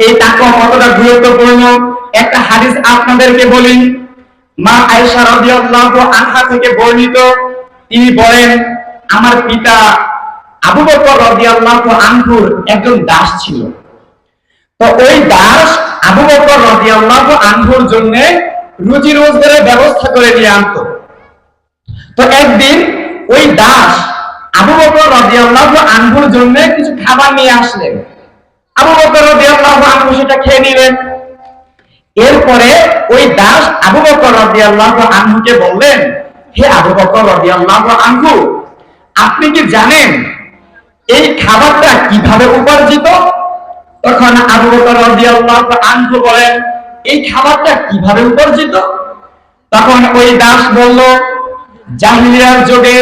এই তাকওয়া কতটা গুরুত্বপূর্ণ? একটা হাদিস আপনাদেরকে বলি। মা আয়েশা রাদিয়াল্লাহু আনহা থেকে বর্ণিত। তিনি বলেন, আমার পিতা আবু বকর রাদিয়াল্লাহু আনহুর একজন দাস ছিল। তো ওই দাস আবু বকর রাদিয়াল্লাহু আনহুর জন্য রুজি রোজগারের ব্যবস্থা করে নিয়ে আনতো। তো একদিন ওই দাস আবু বকর রাদিয়াল্লাহু আনহুর জন্য কিছু খাবার নিয়ে আসলেন। আবু বকর রাদিয়াল্লাহু আনহু সেটা খেয়ে নিলেন। এরপরে ওই দাস আবু বকর রাদিয়াল্লাহু আনহুকে বললেন, হে আবু বকর রাদিয়াল্লাহু আনহু, আপনি কি জানেন এই খাবারটা কীভাবে উপার্জিত? তখন আবু বকর রাদিয়াল্লাহু আনহু বলেন, এই খাবারটা কীভাবে উপার্জিত? তখন ওই দাস বলল, জাহিলিয়ার যুগে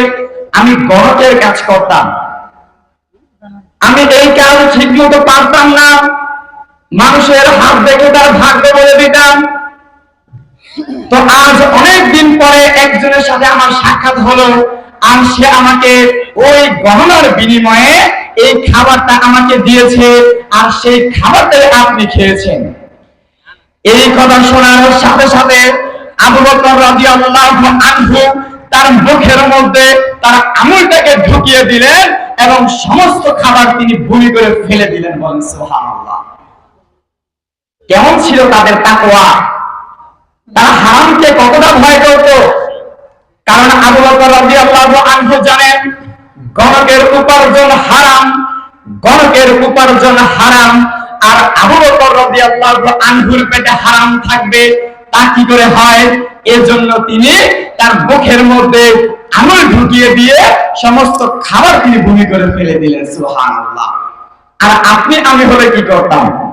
আমি গণকের কাজ করতাম। আমি এই কাজ ঠিক মতো পারতাম না মানুষের হাত দেখে তার ভাগ্য বলে দিতাম। তো আজ অনেক দিন পরে একজনের সাথে আমার সাক্ষাৎ হলো আর সে আমাকে ওই গহনার বিনিময়ে এই খাবারটা আমাকে দিয়েছে আর সেই খাবারটাই আপনি খেয়েছেন। এই কথা শোনার সাথে সাথে আবু বকর রাদিয়াল্লাহু আনহু তার মুখের মধ্যে তার আঙুলটাকে ঢুকিয়ে দিলেন এবং সমস্ত খাবার তিনি ভূমি করে ফেলে দিলেন বলেন, সুবহানাল্লাহ। কেমন ছিল তাদের তাকওয়া? তারা হারামকে কতটা ভয় করত? কারণ আবু জানেন, গণকের উপার্জন হারাম, গণকের উপার্জন হারাম, আর আবু বকর রাদিয়াল্লাহু আনহুর পেটে হারাম থাকবে। তা কি করে হয়? এজন্য তিনি তার মুখের মধ্যে আঙুল ঢুকিয়ে দিয়ে সমস্ত খাবার তিনি ভূমি করে ফেলে দিলেন, সুবহানাল্লাহ। আর আপনি, আমি হলে কি করতাম?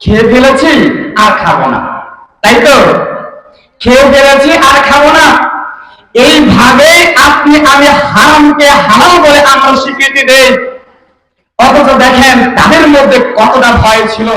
খেয়ে ফেলেছি, আর খাব না। তাই তো? খেয়ে ফেলেছি, আর খাব না। এইভাবে আপনি, আমি হারামকে হারাম বলে আমরা স্বীকৃতি দেই। অথচ দেখেন, তাদের মধ্যে কতটা ভয় ছিল।